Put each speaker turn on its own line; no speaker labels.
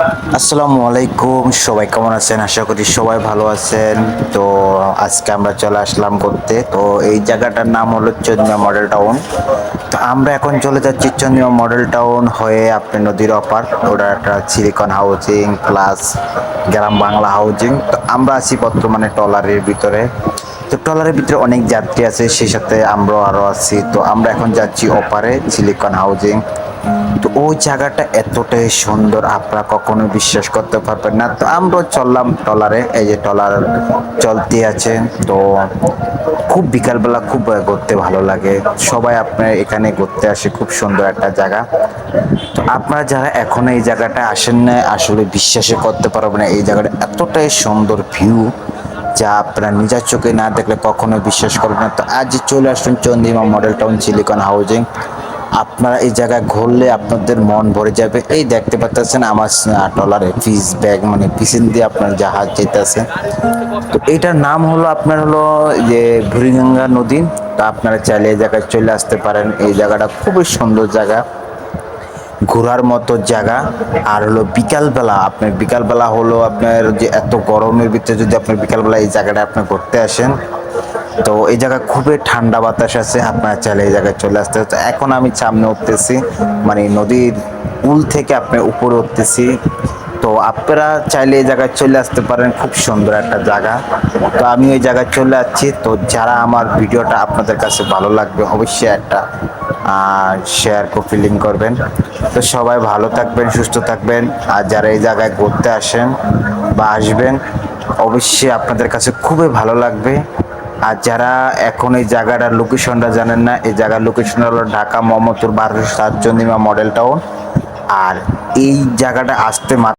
আসসালামু আলাইকুম, সবাই কেমন আছেন? আশা করি সবাই ভালো আছেন। তো আজকে আমরা চলে আসলাম করতে তো এই জায়গাটার নাম হলো চন্দ্রিমা মডেল টাউন। তো আমরা এখন চলে যাচ্ছি চন্দ্রিমা মডেল টাউন হয়ে আপনি নদীর অপার ওটা একটা silicon housing plus Gram Bangla housing তো আমরা আছি বর্তমানে টলারের ভিতরে। তো ট্রলারের ভিতরে অনেক যাত্রী আছে, সেই সাথে আমরাও আরও আছি। তো আমরা এখন যাচ্ছি অপারে সিলিকন হাউজিং তো ওই জায়গাটা এতটাই সুন্দর, আপনারা কখনো বিশ্বাস করতে পারবেন না। তো আমরাও চললাম ট্রলারে, এই যে ট্রলার চলতে আছে, তো খুব বিকালবেলা খুব ঘুরতে ভালো লাগে। সবাই আপনার এখানে ঘুরতে আসে, খুব সুন্দর একটা জায়গা। তো আপনারা যারা এখনও এই জায়গাটা আসেন না, আসলে বিশ্বাসই করতে পারবেন না, এই জায়গাটা এতটাই সুন্দর ভিউ যা আপনারা নিজের চোখে না দেখলে কখনো বিশ্বাস করবেন না। তো আজ চলে আসুন Chandrima model town silicon housing আপনারা এই জায়গায় ঘুরলে আপনাদের মন ভরে যাবে। এই দেখতে পাচ্ছেন আমার টলারে ফিস ব্যাগ মানে পিছন দিয়ে আপনার জাহাজ যেতেছে। তো এইটার নাম হলো, আপনার হলো যে ভুরিগঙ্গা নদী। তা আপনারা চাইলে এই জায়গায় চলে আসতে পারেন। এই জায়গাটা খুবই সুন্দর জায়গা। ঘোরার মতো জায়গা। আর হলো বিকালবেলা, আপনার বিকালবেলা হলো আপনার যে এত গরমের ভিতরে যদি আপনার বিকালবেলা এই জায়গাটা আপনি ঘুরতে আসেন তো এই জায়গায় খুবই ঠান্ডা বাতাস আছে, আপনারা চাইলে এই জায়গায় চলে আসতে হচ্ছে এখন আমি সামনে উঠতেছি মানে নদীর উল থেকে আপনি উপরে উঠতেছি। তো আপনারা চাইলে এই জায়গায় চলে আসতে পারেন, খুব সুন্দর একটা জায়গা। তো আমি ওই জায়গায় চলে যাচ্ছি তো যারা আমার ভিডিওটা আপনাদের কাছে ভালো লাগবে, অবশ্যই একটা শেয়ার ফিলিং করবেন। তো সবাই ভালো থাকবেন, সুস্থ থাকবেন। আর যারা এই জায়গায় ঘুরতে আসেন বা আসবেন, অবশ্যই আপনাদের কাছে খুবই ভালো লাগবে। আর যারা এখন এই জায়গাটার লোকেশনটা জানেন না, এই জায়গার লোকেশন হলো ঢাকা মোহাম্মদপুর বারোশো সাতচন্দিমা মডেল টাউন। আর এই জায়গাটা আসতে মাত্র